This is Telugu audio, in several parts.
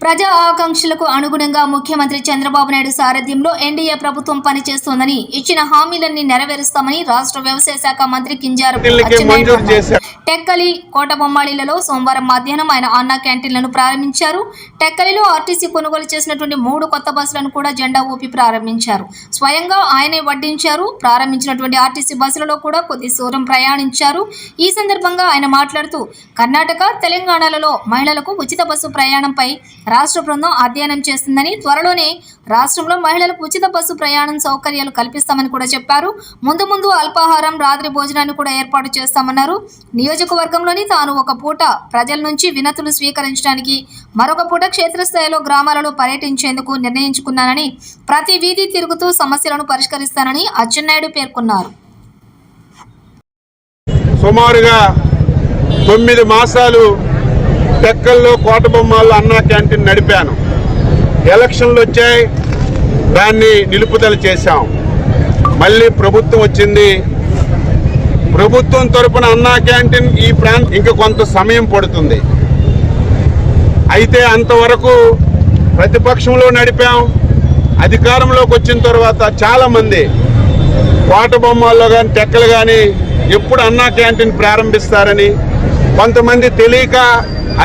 ప్రజా ఆకాంక్షలకు అనుగుణంగా ముఖ్యమంత్రి చంద్రబాబు నాయుడు సారథ్యంలో ఎన్డీఏ ప్రభుత్వం పనిచేస్తోందని ఇచ్చిన హామీలన్నీ నెరవేరుస్తామని రాష్ట్ర వ్యవసాయ శాఖ మంత్రి కింజారు. టెక్కలి కోటబొమ్మాళిలలో సోమవారం మధ్యాహ్నం ఆయన అన్నా క్యాంటీన్లను ప్రారంభించారు. టెక్కలిలో ఆర్టీసీ కొనుగోలు చేసినటువంటి మూడు కొత్త బస్సులను కూడా జెండా ఊపి ప్రారంభించారు. స్వయంగా ఆయనే వడ్డించారు. ప్రారంభించినటువంటి ఆర్టీసీ బస్సులలో కూడా కొద్ది దూరం ప్రయాణించారు. ఈ సందర్భంగా ఆయన మాట్లాడుతూ కర్ణాటక తెలంగాణలలో మహిళలకు ఉచిత బస్సు ప్రయాణంపై రాష్ట్ర బృందం అధ్యయనం చేస్తుందని త్వరలోనే రాష్ట్రంలో మహిళలకు ఉచిత బస్సు ప్రయాణం సౌకర్యాలు కల్పిస్తామని కూడా చెప్పారు. ముందు ముందు అల్పాహారం రాత్రి భోజనాన్ని కూడా ఏర్పాటు చేస్తామన్నారు. నియోజకవర్గంలోని తాను ఒక పూట ప్రజల నుంచి వినతులు స్వీకరించడానికి మరొక పూట క్షేత్రస్థాయిలో గ్రామాలలో పర్యటించేందుకు నిర్ణయించుకున్నానని ప్రతి వీధి తిరుగుతూ సమస్యలను పరిష్కరిస్తానని అచ్చెన్నాయుడు పేర్కొన్నారు. సుమారుగా తొమ్మిది మాసాలు టెక్కల్లో కోటబొమ్మాల్లో అన్నా క్యాంటీన్ నడిపాను. ఎలక్షన్లు వచ్చాయి. దాన్ని నిలుపుదల చేశాం. మళ్ళీ ప్రభుత్వం వచ్చింది. ప్రభుత్వం తరపున అన్నా క్యాంటీన్ ఈ ప్రాంతం ఇంకా కొంత సమయం పడుతుంది. అయితే అంతవరకు ప్రతిపక్షంలో నడిపాం. అధికారంలోకి వచ్చిన తర్వాత చాలామంది కోట బొమ్మల్లో కానీ టెక్కలు కానీ ఎప్పుడు అన్నా క్యాంటీన్ ప్రారంభిస్తారని కొంతమంది తెలియక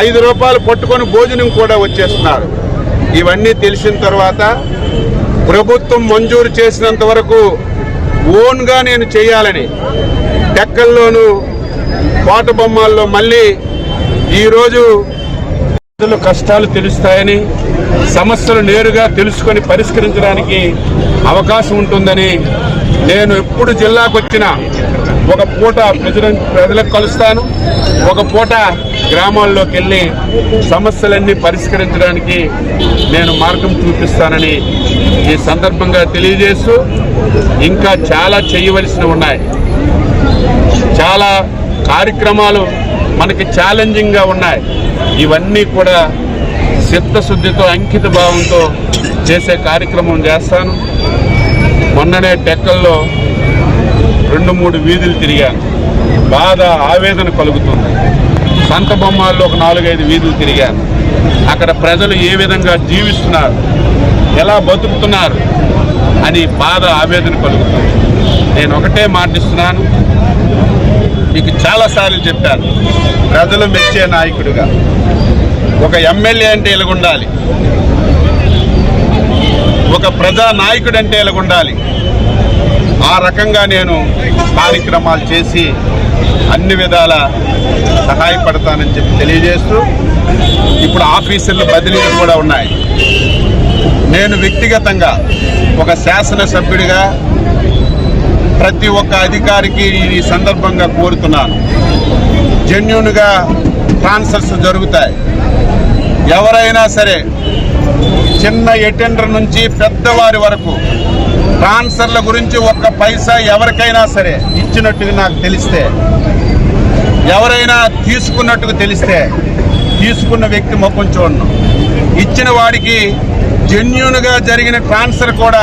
ఐదు రూపాయలు పట్టుకొని భోజనం కూడా వచ్చేస్తున్నారు. ఇవన్నీ తెలిసిన తర్వాత ప్రభుత్వం మంజూరు చేసినంత వరకు ఓన్గా నేను చేయాలని టెక్కల్లోనూ కోట బొమ్మల్లో మళ్ళీ ఈరోజు ప్రజల కష్టాలు తెలుస్తాయని సమస్యలు నేరుగా తెలుసుకొని పరిష్కరించడానికి అవకాశం ఉంటుందని నేను ఎప్పుడు జిల్లాకు వచ్చినా ఒక పూట ప్రజలను ప్రజలకు కలుస్తాను. ఒక పూట గ్రామాల్లోకి వెళ్ళి సమస్యలన్నీ పరిష్కరించడానికి నేను మార్గం చూపిస్తానని ఈ సందర్భంగా తెలియజేస్తూ ఇంకా చాలా చేయవలసినవి ఉన్నాయి. చాలా కార్యక్రమాలు మనకి ఛాలెంజింగ్గా ఉన్నాయి. ఇవన్నీ కూడా చిత్తశుద్ధితో అంకిత భావంతో చేసే కార్యక్రమం చేస్తాను. మొన్ననే టెక్కల్లో రెండు మూడు వీధులు తిరిగాను. బాధ ఆవేదన కలుగుతుంది. సంతబొమ్మాల్లో ఒక నాలుగైదు వీధులు తిరిగాను. అక్కడ ప్రజలు ఏ విధంగా జీవిస్తున్నారు ఎలా బతుకుతున్నారు అని బాధ ఆవేదన కలుగుతుంది. నేను ఒకటే మాటిస్తున్నాను మీకు చాలాసార్లు చెప్పాను ప్రజలు మెచ్చే నాయకుడిగా. ఒక ఎమ్మెల్యే అంటే ఎలాగుండాలి ఒక ప్రజా నాయకుడు అంటే ఎలాగుండాలి ఆ రకంగా నేను కార్యక్రమాలు చేసి అన్ని విధాల సహాయపడతానని చెప్పి తెలియజేస్తూ ఇప్పుడు ఆఫీసుల బదిలీలు కూడా ఉన్నాయి. నేను వ్యక్తిగతంగా ఒక శాసనసభ్యుడిగా ప్రతి ఒక్క అధికారికి ఈ సందర్భంగా కోరుతున్నాను. జెన్యున్గా ట్రాన్స్ఫర్స్ జరుగుతాయి. ఎవరైనా సరే చిన్న ఎటెండర్ నుంచి పెద్దవారి వరకు ట్రాన్స్ఫర్ల గురించి ఒక్క పైసా ఎవరికైనా సరే ఇచ్చినట్టుగా నాకు తెలిస్తే ఎవరైనా తీసుకున్నట్టుగా తెలిస్తే తీసుకున్న వ్యక్తి మొక్కం చూడను. ఇచ్చిన వాడికి జెన్యున్గా జరిగిన ట్రాన్స్ఫర్ కూడా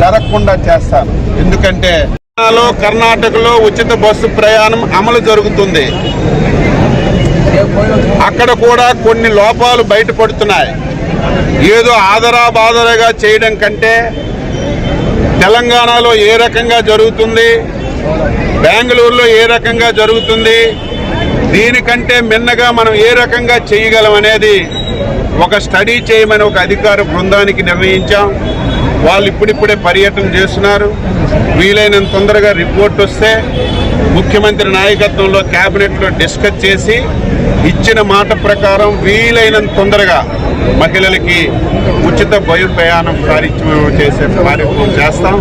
జరగకుండా చేస్తాను. ఎందుకంటే కర్ణాటకలో ఉచిత బస్సు ప్రయాణం అమలు జరుగుతుంది. అక్కడ కూడా కొన్ని లోపాలు బయటపడుతున్నాయి. ఏదో ఆదరా బాదరగా చేయడం కంటే తెలంగాణలో ఏ రకంగా జరుగుతుంది బెంగళూరులో ఏ రకంగా జరుగుతుంది? దీనికంటే మిన్నగా మనం ఏ రకంగా చేయగలం అనేది ఒక స్టడీ చేయమని ఒక అధికార బృందానికి నిర్ణయించాం. వాళ్ళు ఇప్పుడిప్పుడే పర్యటన చేస్తున్నారు. వీలైనంత తొందరగా రిపోర్ట్ వస్తే ముఖ్యమంత్రి నాయకత్వంలో క్యాబినెట్లో డిస్కస్ చేసి ఇచ్చిన మాట ప్రకారం వీలైనంత తొందరగా మహిళలకి ఉచిత బయలు ప్రయాణం కార్యక్రమం చేసే కార్యక్రమం చేస్తాం.